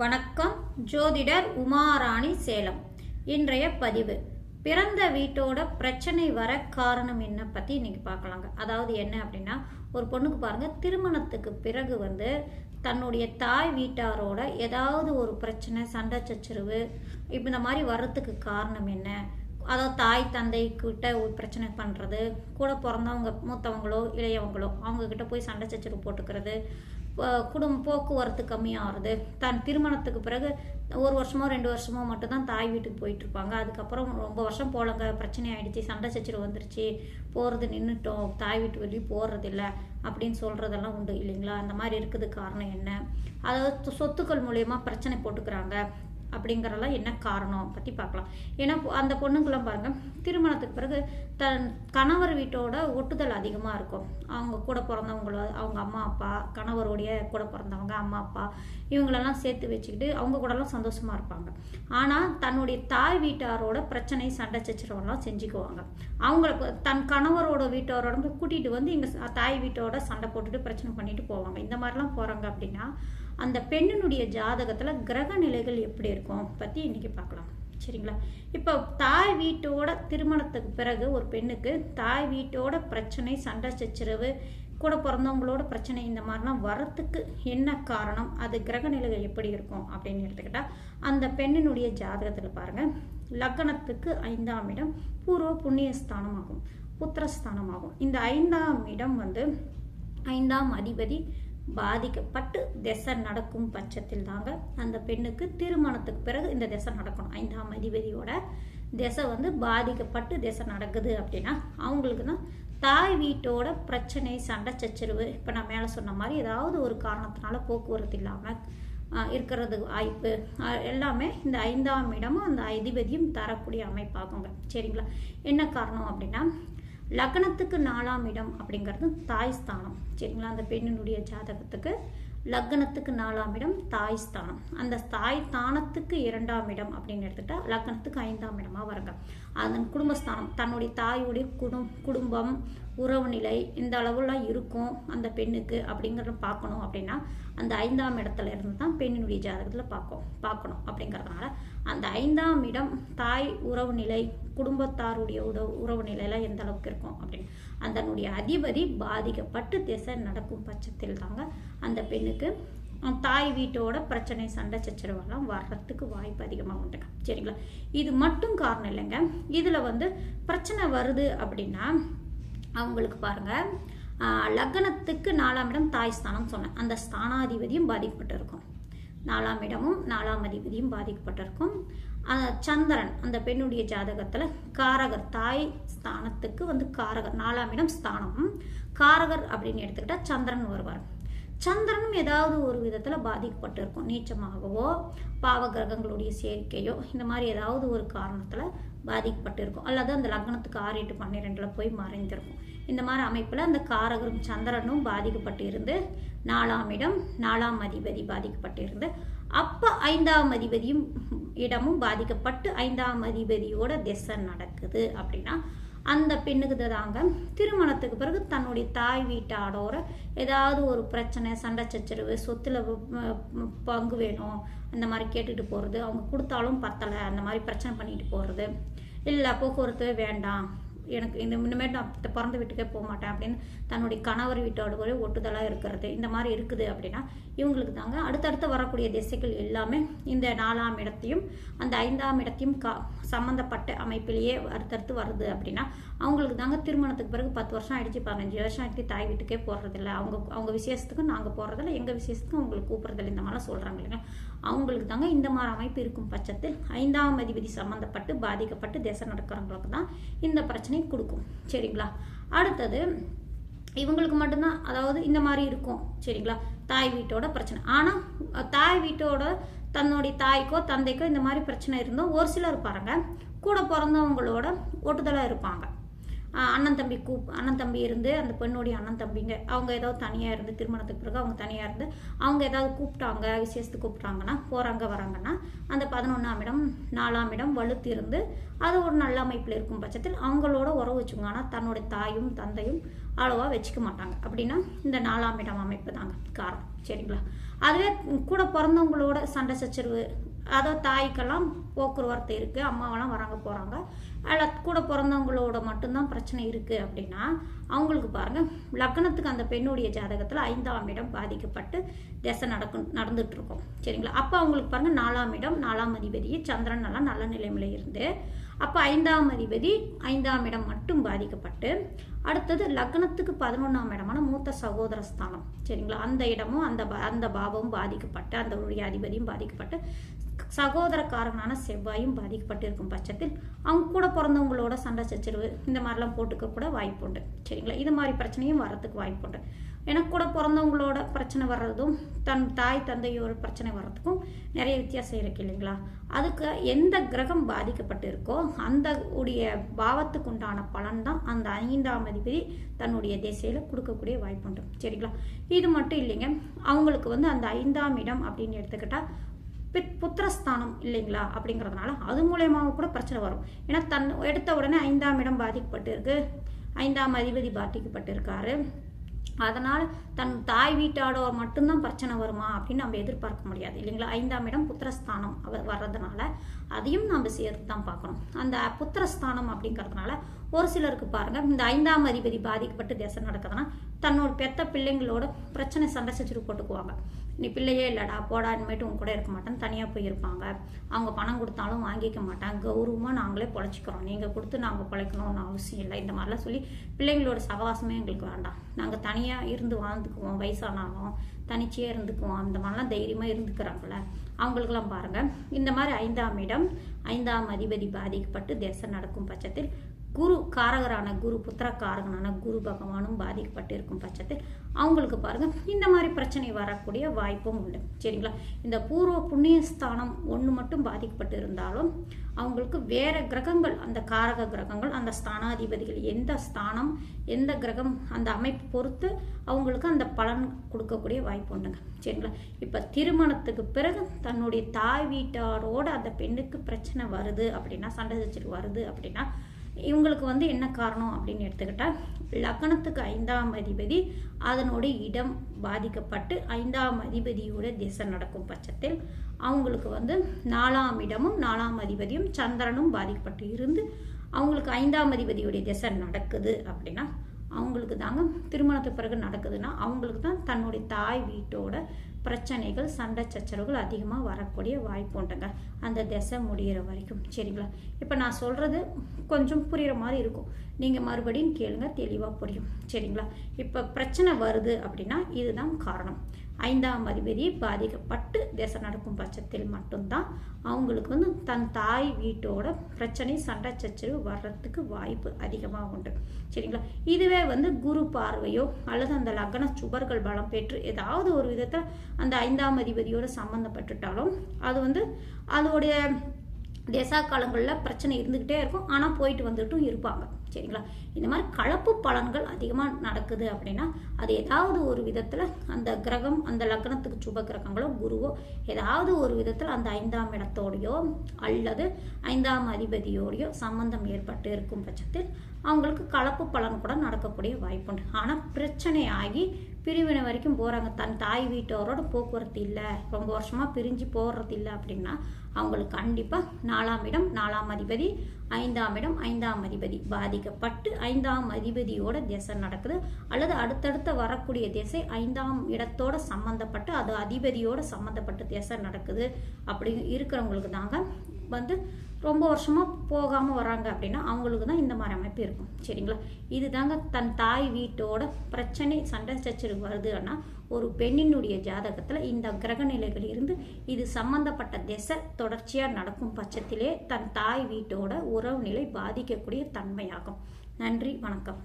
வணக்கம். ஜோதிடர் உமாராணி சேலம். இன்றைய பதிவு. பிறந்த வீட்டோட பிரச்சனை வர காரணம் என்ன பற்றி இன்னைக்கு பார்க்கலாங்க. அதாவது என்ன அப்படின்னா ஒரு பொண்ணுக்கு பாருங்க திருமணத்துக்கு பிறகு வந்து தன்னுடைய தாய் வீட்டாரோட ஏதாவது ஒரு பிரச்சனை சண்டை சச்சரவு இப்போ இந்த மாதிரி வர்றதுக்கு காரணம் என்ன? அதாவது தாய் தந்தை கிட்ட ஒரு பிரச்சனை பண்ணுறது கூட பிறந்தவங்க மூத்தவங்களோ இளையவங்களோ அவங்க கிட்ட போய் சண்டை சச்சரவு போட்டுக்கிறது குடும்ப போக்குவரத்து கம்மியாகிறது. தன் திருமணத்துக்கு பிறகு ஒரு வருஷமோ ரெண்டு வருஷமோ மட்டும்தான் தாய் வீட்டுக்கு போயிட்டு இருப்பாங்க அதுக்கப்புறம் ரொம்ப வருஷம் போலங்க பிரச்சனை ஆயிடுச்சு சண்டை சச்சரவு வந்துருச்சு. போகிறது நின்றுட்டோம் தாய் வீட்டு வெளியே போடுறதில்ல அப்படின்னு சொல்கிறதெல்லாம் உண்டு இல்லைங்களா? அந்த மாதிரி இருக்குது காரணம் என்ன? அதாவது சொத்துக்கள் மூலயமா பிரச்சனை போட்டுக்கிறாங்க. அப்படிங்கிறலாம் என்ன காரணம் பற்றி பார்க்கலாம். ஏன்னா அந்த பொண்ணுங்களாம் பாருங்கள் திருமணத்துக்கு பிறகு தன் கணவர் வீட்டோட ஒட்டுதல் அதிகமாக இருக்கும். அவங்க கூட பிறந்தவங்களோ அவங்க அம்மா அப்பா கணவருடைய கூட பிறந்தவங்க அம்மா அப்பா இவங்களெல்லாம் சேர்த்து வச்சுக்கிட்டு அவங்க கூடலாம் சந்தோஷமாக இருப்பாங்க. ஆனால் தன்னுடைய தாய் வீட்டாரோட பிரச்சனை சண்டை சச்சரவெல்லாம் செஞ்சுக்குவாங்க. அவங்கள தன் கணவரோட வீட்டாரோட கூட்டிகிட்டு வந்து இங்கே தாய் வீட்டோட சண்டை போட்டுட்டு பிரச்சனை பண்ணிட்டு போவாங்க. இந்த மாதிரிலாம் போகிறாங்க அப்படின்னா அந்த பெண்ணினுடைய ஜாதகத்தில் கிரக நிலைகள் எப்படி இருக்கும் பற்றி இன்னைக்கு பார்க்கலாம். சரிங்களா? இப்போ தாய் வீட்டோட திருமணத்துக்கு பிறகு ஒரு பெண்ணுக்கு தாய் வீட்டோட பிரச்சனை சண்டை சச்சரவு கூட பிறந்தவங்களோட பிரச்சனை இந்த மாதிரிலாம் வரத்துக்கு என்ன காரணம்? அது கிரக நிலைகள் எப்படி இருக்கும் அப்படின்னு எடுத்துக்கிட்டால் அந்த பெண்ணினுடைய ஜாதகத்தில் பாருங்கள் லக்னத்துக்கு ஐந்தாம் இடம் பூர்வ புண்ணிய ஸ்தானமாகும் புத்திரஸ்தானமாகும். இந்த ஐந்தாம் இடம் வந்து ஐந்தாம் அதிபதி பாதிக்கப்பட்டு திசை நடக்கும் பட்சத்தில் தாங்க அந்த பெண்ணுக்கு திருமணத்துக்கு பிறகு இந்த திசை நடக்கணும். ஐந்தாம் அதிபதியோட திசை வந்து பாதிக்கப்பட்டு திசை நடக்குது அப்படின்னா அவங்களுக்கு தான் தாய் வீட்டோட பிரச்சனை சண்டை சச்சரவு இப்போ நான் மேலே சொன்ன மாதிரி ஏதாவது ஒரு காரணத்தினால போக்குவரத்து இல்லாமல் இருக்கிறது வாய்ப்பு. எல்லாமே இந்த ஐந்தாம் இடமும் அந்த அதிபதியும் தரக்கூடிய அமைப்பாகுங்க. சரிங்களா? என்ன காரணம் அப்படின்னா லக்னத்துக்கு நாலாம் இடம் அப்படிங்கிறது தாய் ஸ்தானம். சரிங்களா? அந்த பெண்ணினுடைய ஜாதகத்துக்கு லக்னத்துக்கு நாலாம் இடம் தாய் ஸ்தானம். அந்த தாய் ஸ்தானத்துக்கு இரண்டாம் இடம் அப்படின்னு எடுத்துட்டா லக்னத்துக்கு ஐந்தாம் இடமா வருங்க. அதன் குடும்பஸ்தானம் தன்னுடைய தாயுடைய குடும் குடும்பம் உறவு நிலை இந்த அளவுலாம் இருக்கும் அந்த பெண்ணுக்கு அப்படிங்கிறத பார்க்கணும் அப்படின்னா அந்த ஐந்தாம் இடத்துல இருந்து தான் பெண்ணினுடைய ஜாதகத்தில் பார்க்கும் பார்க்கணும் அப்படிங்கிறதுனால அந்த ஐந்தாம் இடம் தாய் உறவு நிலை குடும்பத்தாருடைய உறவு உறவு நிலையெல்லாம் எந்த அளவுக்கு இருக்கும் அப்படின்னு. அதனுடைய அதிபதி பாதிக்கப்பட்டு திசை நடக்கும் பட்சத்தில் தாங்க அந்த பெண்ணுக்கு தாய் வீட்டோட பிரச்சனை சண்டை சச்சரவெல்லாம் வர்றதுக்கு வாய்ப்பு அதிகமாக உண்டுங்க சரிங்களா? இது மட்டும் காரணம் இல்லைங்க. இதில் வந்து பிரச்சனை வருது அப்படின்னா அவங்களுக்கு பாருங்க லக்னத்துக்கு நாலாம் இடம் தாய் ஸ்தானம் சொன்னேன். அந்த ஸ்தானாதிபதியும் பாதிக்கப்பட்டிருக்கும். நாலாம் இடமும் நாலாம் அதிபதியும் பாதிக்கப்பட்டிருக்கும். சந்திரன் அந்த பெண்ணுடைய ஜாதகத்தில் காரகர் தாய் ஸ்தானத்துக்கு வந்து காரகர் நாலாம் இடம் ஸ்தானம். காரகர் அப்படின்னு எடுத்துக்கிட்டா சந்திரன் வருவார். சந்திரனும் ஏதாவது ஒரு விதத்தில் பாதிக்கப்பட்டிருக்கும். நீச்சமாகவோ பாவ கிரகங்களுடைய சேர்க்கையோ இந்த மாதிரி ஏதாவது ஒரு காரணத்தில் பாதிக்கப்பட்டிருக்கும். அல்லது அந்த லக்னத்துக்கு ஆறு எட்டு பன்னிரெண்டில் போய் மறைந்திருக்கும். இந்த மாதிரி அமைப்பில் அந்த காரகரும் சந்திரனும் பாதிக்கப்பட்டு இருந்து நாலாம் இடம் நாலாம் அதிபதி பாதிக்கப்பட்டு இருந்து அப்போ ஐந்தாம் அதிபதியும் இடமும் பாதிக்கப்பட்டு ஐந்தாம் அதிபதியோட திசை நடக்குது அப்படின்னா அந்த பெண்ணுக்கு தாங்க திருமணத்துக்கு பிறகு தன்னுடைய தாய் வீட்டாரோட ஏதாவது ஒரு பிரச்சனை சண்டை சச்சரவு சொத்தில் பங்கு வேணும் அந்த மாதிரி கேட்டுட்டு போகிறது அவங்க கொடுத்தாலும் பத்தலை அந்த மாதிரி பிரச்சனை பண்ணிட்டு போகிறது இல்லை போக்குவரத்து வேண்டாம் எனக்கு இந்த இனிமேல் நான் பிறந்த வீட்டுக்கே போக மாட்டேன் அப்படின்னு தன்னுடைய கணவர் வீட்டோட ஒரே ஒட்டுதலாக இருக்கிறது இந்த மாதிரி இருக்குது அப்படின்னா இவங்களுக்கு தாங்க அடுத்தடுத்து வரக்கூடிய திசைகள் எல்லாமே இந்த நாலாம் இடத்தையும் அந்த ஐந்தாம் இடத்தையும் கா சம்மந்தப்பட்ட அமைப்பிலேயே அடுத்தடுத்து வருது அப்படின்னா அவங்களுக்கு தாங்க திருமணத்துக்கு பிறகு பத்து வருஷம் ஆயிடுச்சு பதினஞ்சு வருஷம் ஆகிட்டு தாய் வீட்டுக்கே போடுறதில்ல அவங்க அவங்க விசேஷத்துக்கும் நாங்கள் போடுறதில்ல எங்கள் விசேஷத்துக்கும் அவங்களுக்கு கூப்பிட்றதில்ல. இந்த மாதிரிலாம் சொல்கிறாங்க இல்லைங்க. அவங்களுக்கு தாங்க இந்த மாதிரி அமைப்பு இருக்கும் பட்சத்தில் ஐந்தாம் அதிபதி சம்மந்தப்பட்டு பாதிக்கப்பட்டு திசை நடக்கிறவங்களுக்கு தான் இந்த பிரச்சனை கொடுக்கும். சரிங்களா? அடுத்தது இவங்களுக்கு மட்டும்தான் அதாவது இந்த மாதிரி இருக்கும். சரிங்களா? தாய் வீட்டோட பிரச்சனை. ஆனால் தாய் வீட்டோட தன்னுடைய தாய்க்கோ தந்தைக்கோ இந்த மாதிரி பிரச்சனை இருந்தோம் ஒரு சிலர் பாருங்க கூட பிறந்தவங்களோட ஒட்டுதலாக இருப்பாங்க. அண்ணன் தம்பி கூப் அண்ணன் தம்பி இருந்து அந்த பெண்ணுடைய அண்ணன் தம்பிங்க அவங்க ஏதாவது தனியாக இருந்து திருமணத்துக்கு பிறகு அவங்க தனியாக இருந்து அவங்க ஏதாவது கூப்பிட்டாங்க விசேஷத்துக்கு கூப்பிட்டாங்கன்னா போகிறாங்க வராங்கன்னா அந்த பதினொன்றாம் இடம் நாலாம் இடம் வலுத்து இருந்து அது ஒரு நல்ல அமைப்பில் இருக்கும் பட்சத்தில் அவங்களோட உறவு வச்சுங்க ஆனால் தன்னுடைய தாயும் தந்தையும் அளவாக வச்சுக்க மாட்டாங்க. அப்படின்னா இந்த நாலாம் இடம் அமைப்பு தாங்க காரணம். சரிங்களா? அதுவே கூட பிறந்தவங்களோட சண்டை சச்சரவு அதோ தாய்க்கெல்லாம் போக்குவரத்து இருக்குது அம்மாவெல்லாம் வராங்க போகிறாங்க அதில் கூட பிறந்தவங்களோட மட்டும்தான் பிரச்சனை இருக்குது அப்படின்னா அவங்களுக்கு பாருங்கள் லக்னத்துக்கு அந்த பெண்ணுடைய ஜாதகத்தில் ஐந்தாம் இடம் பாதிக்கப்பட்டு திசை நடக்கும் நடந்துகிட்ருக்கோம் சரிங்களா? அப்போ அவங்களுக்கு பாருங்கள் நாலாம் இடம் நாலாம் அதிபதி சந்திரன் எல்லாம் நல்ல நிலைமையில் இருந்து அப்போ ஐந்தாம் அதிபதி ஐந்தாம் இடம் மட்டும் பாதிக்கப்பட்டு அடுத்தது லக்னத்துக்கு பதினொன்றாம் இடமான மூத்த சகோதர ஸ்தானம். சரிங்களா? அந்த இடமும் அந்த பா- அந்த பாவமும் பாதிக்கப்பட்டு அந்த உடைய அதிபதியும் பாதிக்கப்பட்டு சகோதரக்காரங்களான செவ்வாயும் பாதிக்கப்பட்டு இருக்கும் பட்சத்தில் அவங்க கூட பிறந்தவங்களோட சண்டை சச்சரவு இந்த மாதிரிலாம் போட்டுக்க கூட வாய்ப்பு உண்டு. சரிங்களா? இது மாதிரி பிரச்சனையும் வர்றதுக்கு வாய்ப்பு உண்டு. எனக்கு கூட பிறந்தவங்களோட பிரச்சனை வர்றதும் தன் தாய் தந்தையோட பிரச்சனை வர்றதுக்கும் நிறைய வித்தியாசம் இருக்கு இல்லைங்களா? அதுக்கு எந்த கிரகம் பாதிக்கப்பட்டு இருக்கோ அந்த உடைய பாவத்துக்கு உண்டான பலன் தான் அந்த ஐந்தாம் அதிபதி தன்னுடைய திசையில் கொடுக்கக்கூடிய வாய்ப்பு உண்டு. சரிங்களா? இது மட்டும் இல்லைங்க. அவங்களுக்கு வந்து அந்த ஐந்தாம் இடம் அப்படின்னு எடுத்துக்கிட்டால் பித் புத்திரஸ்தானம் இல்லைங்களா? அப்படிங்கிறதுனால அது மூலயமாவும் கூட பிரச்சனை வரும். ஏன்னா தன் எடுத்த உடனே ஐந்தாம் இடம் பாதிக்கப்பட்டிருக்கு. ஐந்தாம் அதிபதி பாதிக்கப்பட்டிருக்காரு. அதனால் தன் தாய் வீட்டாடோ மட்டும்தான் பிரச்சனை வருமா அப்படின்னு நம்ம எதிர்பார்க்க முடியாது இல்லைங்களா? ஐந்தாம் இடம் புத்திரஸ்தானம் வர்றதுனால அதையும் நம்ம சேர்த்து தான் பார்க்கணும். அந்த புத்திரஸ்தானம் அப்படிங்கிறதுனால ஒரு சிலருக்கு பாருங்க இந்த ஐந்தாம் அதிபதி பாதிக்கப்பட்டு தேசம் நடக்குதுன்னா தன்னோட பெத்த பிள்ளைங்களோட பிரச்சனை சண்டை செஞ்சுட்டு போட்டுக்குவாங்க. நீ பிள்ளையே இல்லடா போடா இனிமேட்டு உன் கூட இருக்க மாட்டேன் தனியாக போயிருப்பாங்க. அவங்க பணம் கொடுத்தாலும் வாங்கிக்க மாட்டாங்க. கௌரவமாக நாங்களே பொழைச்சிக்கிறோம். நீங்கள் கொடுத்து நாங்கள் பொழைக்கணும்னு அவசியம் இல்லை. இந்த மாதிரிலாம் சொல்லி பிள்ளைங்களோட சகவாசமே எங்களுக்கு வேண்டாம். நாங்கள் தனியாக இருந்து வாழ்ந்துக்குவோம் வயசானாலும் தனிச்சையாக இருந்துக்குவோம். அந்த மாதிரிலாம் தைரியமாக இருந்துக்கிறாங்கள அவங்களுக்கெல்லாம் பாருங்கள் இந்த மாதிரி ஐந்தாம் இடம் ஐந்தாம் அதிபதி பாதிக்கப்பட்டு தேசம் நடக்கும் பட்சத்தில் குரு காரகரான குரு புத்திரக்காரகனான குரு பகவானும் பாதிக்கப்பட்டு இருக்கும் பட்சத்தில் அவங்களுக்கு பாருங்கள் இந்த மாதிரி பிரச்சனை வரக்கூடிய வாய்ப்பும் உண்டு. சரிங்களா? இந்த பூர்வ புண்ணியஸ்தானம் ஒன்று மட்டும் பாதிக்கப்பட்டு இருந்தாலும் அவங்களுக்கு வேற கிரகங்கள் அந்த காரக கிரகங்கள் அந்த ஸ்தானாதிபதிகள் எந்த ஸ்தானம் எந்த கிரகம் அந்த அமைப்பு பொறுத்து அவங்களுக்கு அந்த பலன் கொடுக்கக்கூடிய வாய்ப்பு உண்டுங்க. சரிங்களா? இப்போ திருமணத்துக்கு பிறகு தன்னுடைய தாய் வீட்டாரோட அந்த பெண்ணுக்கு பிரச்சனை வருது அப்படின்னா சண்டை சச்சரவு வருது அப்படின்னா இவங்களுக்கு வந்து என்ன காரணம் அப்படின்னு எடுத்துக்கிட்டால் லக்னத்துக்கு ஐந்தாம் அதிபதி அதனுடைய இடம் பாதிக்கப்பட்டு ஐந்தாம் அதிபதியோட திசை நடக்கும் பட்சத்தில் அவங்களுக்கு வந்து நாலாம் இடமும் நாலாம் அதிபதியும் சந்திரனும் பாதிக்கப்பட்டு இருந்து அவங்களுக்கு ஐந்தாம் அதிபதியுடைய திசை நடக்குது அப்படின்னா அவங்களுக்கு தாங்க திருமணத்துக்கு பிறகு நடக்குதுன்னா அவங்களுக்கு தான் தன்னுடைய தாய் வீட்டோட பிரச்சனைகள் சண்டை சச்சரவுகள் அதிகமாக வரக்கூடிய வாய்ப்பு உண்டுங்க. அந்த திசை முடியிற வரைக்கும். சரிங்களா? இப்போ நான் சொல்கிறது கொஞ்சம் புரிகிற மாதிரி இருக்கும். நீங்கள் மறுபடியும் கேளுங்க தெளிவாக புரியும். சரிங்களா? இப்போ பிரச்சனை வருது அப்படின்னா இதுதான் காரணம். ஐந்தாம் அதிபதி பாதிக்கப்பட்டு தேசம் நடக்கும் பட்சத்தில் மட்டும்தான் அவங்களுக்கு வந்து தன் தாய் வீட்டோட பிரச்சனை சண்டை சச்சரவு வர்றதுக்கு வாய்ப்பு அதிகமாக உண்டு. சரிங்களா? இதுவே வந்து குரு பார்வையோ அல்லது அந்த லக்ன சுபர்கள் பலம் பெற்று ஏதாவது ஒரு விதத்தில் அந்த ஐந்தாம் அதிபதியோட சம்மந்தப்பட்டுட்டாலும் அது வந்து அதோடைய தேசா காலங்களில் பிரச்சனை இருந்துக்கிட்டே இருக்கும். ஆனால் போயிட்டு வந்துட்டும் இருப்பாங்க. சரிங்களா? இந்த மாதிரி கலப்பு பலன்கள் அதிகமாக நடக்குது அப்படின்னா அது ஏதாவது ஒரு விதத்தில் அந்த கிரகம் அந்த லக்னத்துக்கு சுப கிரகங்களோ குருவோ ஏதாவது ஒரு விதத்தில் அந்த ஐந்தாம் இடத்தோடையோ அல்லது ஐந்தாம் அதிபதியோடையோ சம்பந்தம் ஏற்பட்டு இருக்கும் பட்சத்தில் அவங்களுக்கு கலப்பு பலன் கூட நடக்கக்கூடிய வாய்ப்புண்டு ஆனால் பிரச்சனை ஆகி பிரிவினை வரைக்கும் போகிறாங்க தன் தாய் வீட்டோரோட போக்குவரத்து இல்லை. ரொம்ப வருஷமாக பிரிஞ்சு போகிறது இல்லை அப்படின்னா அவங்களுக்கு கண்டிப்பாக நாலாம் இடம் நாலாம் அதிபதி ஐந்தாம் இடம் ஐந்தாம் அதிபதி பாதிக்க பாதிக்கப்பட்டு ஐந்தாம் அதிபதியோட திசை நடக்குது. அல்லது அடுத்தடுத்த வரக்கூடிய திசை ஐந்தாம் இடத்தோட சம்மந்தப்பட்டு அது அதிபதியோட சம்மந்தப்பட்ட திசை நடக்குது. அப்படி இருக்கிறவங்களுக்கு தாங்க வந்து ரொம்ப வருஷமாக போகாமல் வராங்க அப்படின்னா அவங்களுக்கு தான் இந்த மாதிரி அமைப்பு இருக்கும். சரிங்களா? இது தாங்க தன் தாய் வீட்டோட பிரச்சனை சண்டை சச்சரவு வருதுன்னா ஒரு பெண்ணினுடைய ஜாதகத்தில் இந்த கிரக நிலைகள் இருந்து இது சம்பந்தப்பட்ட திசை தொடர்ச்சியாக நடக்கும் பட்சத்திலே தன் தாய் வீட்டோட உறவு நிலை பாதிக்கக்கூடிய தன்மையாகும். நன்றி வணக்கம்.